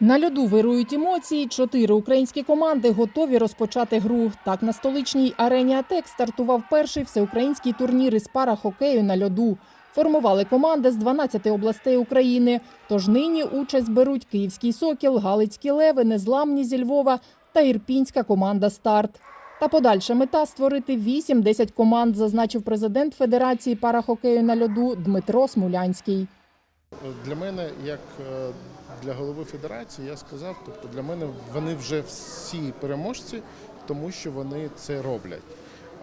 На льоду вирують емоції. Чотири українські команди готові розпочати гру. Так на столичній арені АТЕК стартував перший всеукраїнський турнір із парахокею на льоду. Формували команди з 12 областей України. Тож нині участь беруть Київський Сокіл, Галицькі Леви, Незламні зі Львова та ірпінська команда Старт. Та подальша мета створити 8-10 команд, зазначив президент Федерації парахокею на льоду Дмитро Смулянський. Для мене, як е, для голови федерації, я сказав, тобто для мене вони вже всі переможці, тому що вони це роблять.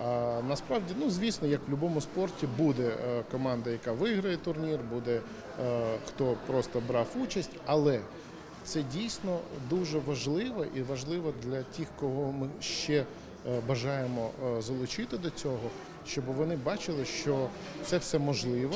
А насправді, ну звісно, як в будь-якому спорті, буде е, команда, яка виграє турнір, буде е, хто просто брав участь, але це дійсно дуже важливо і важливо для тих, кого ми ще бажаємо залучити до цього, щоб вони бачили, що це все можливо.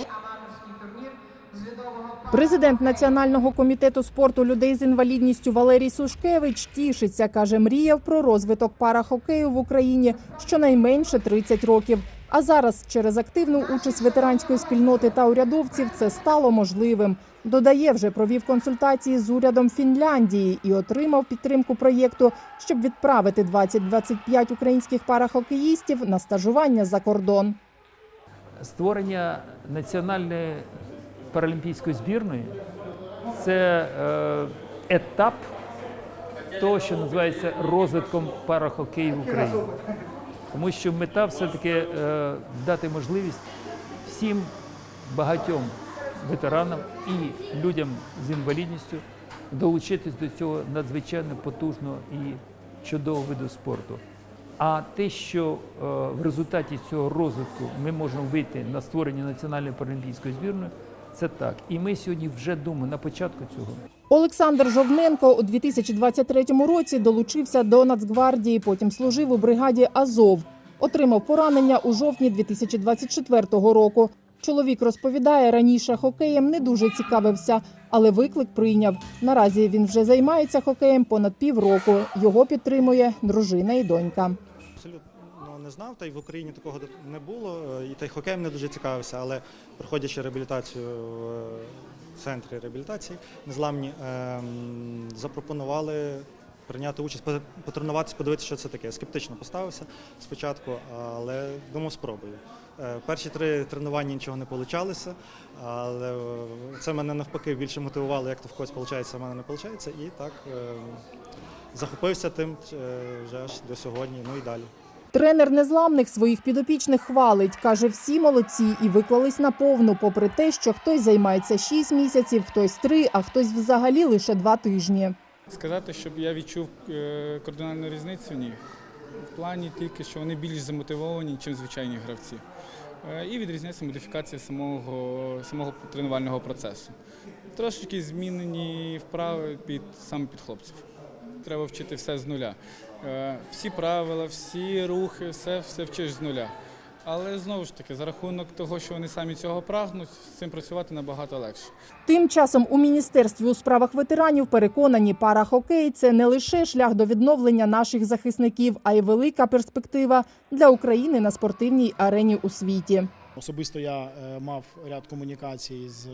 Президент Національного комітету спорту людей з інвалідністю Валерій Сушкевич тішиться, каже, мріяв про розвиток парахокею в Україні щонайменше 30 років. А зараз через активну участь ветеранської спільноти та урядовців це стало можливим. Додає, вже провів консультації з урядом Фінляндії і отримав підтримку проєкту, щоб відправити 20-25 українських парахокеїстів на стажування за кордон. Створення національної паралімпійської збірної це е, етап того, що називається розвитком парахокею в Україні. Тому що мета все-таки е, дати можливість всім багатьом ветеранам і людям з інвалідністю долучитись до цього надзвичайно потужного і чудового виду спорту. А те, що е, в результаті цього розвитку ми можемо вийти на створення національної паралімпійської збірної, це так. І ми сьогодні вже думаємо на початку цього. Олександр Жовненко у 2023 році долучився до Нацгвардії, потім служив у бригаді Азов. Отримав поранення у жовтні 2024 року. Чоловік розповідає, раніше хокеєм не дуже цікавився, але виклик прийняв. Наразі він вже займається хокеєм понад півроку. Його підтримує дружина і донька. Абсолютно не знав, та й в Україні такого не було. е, І та й хокеєм не дуже цікавився, але проходячи реабілітацію в центрі реабілітації незламні, ем, запропонували прийняти участь, потренуватися, подивитися, що це таке. Скептично поставився спочатку, але думав, спробую. Е, Перші три тренування нічого не получалося, але е, це мене навпаки більше мотивувало, як то в когось виходить, а в мене не виходить. І так е, захопився тим е, вже аж до сьогодні, ну і далі. Тренер незламних своїх підопічних хвалить. Каже, всі молодці і виклались на повну, попри те, що хтось займається 6 місяців, хтось 3, а хтось взагалі лише 2 тижні. Сказати, щоб я відчув е, кардинальну різницю, ні. В плані тільки, що вони більш замотивовані, ніж звичайні гравці. Е, І відрізняється модифікація самого, самого тренувального процесу. Трошечки змінені вправи під саме під хлопців. Треба вчити все з нуля. Е, Всі правила, всі рухи, все, все вчиш з нуля. Але знову ж таки, за рахунок того, що вони самі цього прагнуть, з цим працювати набагато легше. Тим часом у міністерстві у справах ветеранів переконані, парахокей це не лише шлях до відновлення наших захисників, а й велика перспектива для України на спортивній арені у світі. Особисто я е, мав ряд комунікацій з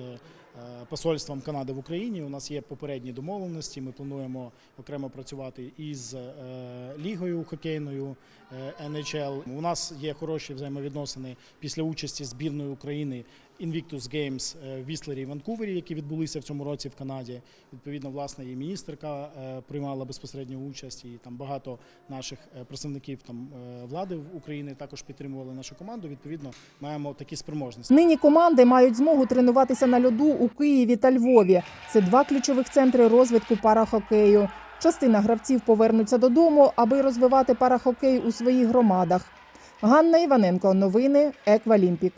посольством Канади в Україні. У нас є попередні домовленості. Ми плануємо окремо працювати із е, лігою хокейною е, NHL. У нас є хороші взаємовідносини після участі збірної України Invictus Games е, в Віслері і Ванкувері, які відбулися в цьому році в Канаді. Відповідно, власне, і міністерка е, приймала безпосередню участь, і там багато наших е, представників там е, влади в України також підтримували нашу команду. Відповідно, маємо такі спроможності. Нині команди мають змогу тренуватися на льоду у Києві та Львові. Це два ключових центри розвитку парахокею. Частина гравців повернуться додому, аби розвивати парахокей у своїх громадах. Ганна Іваненко, новини Еквалімпік.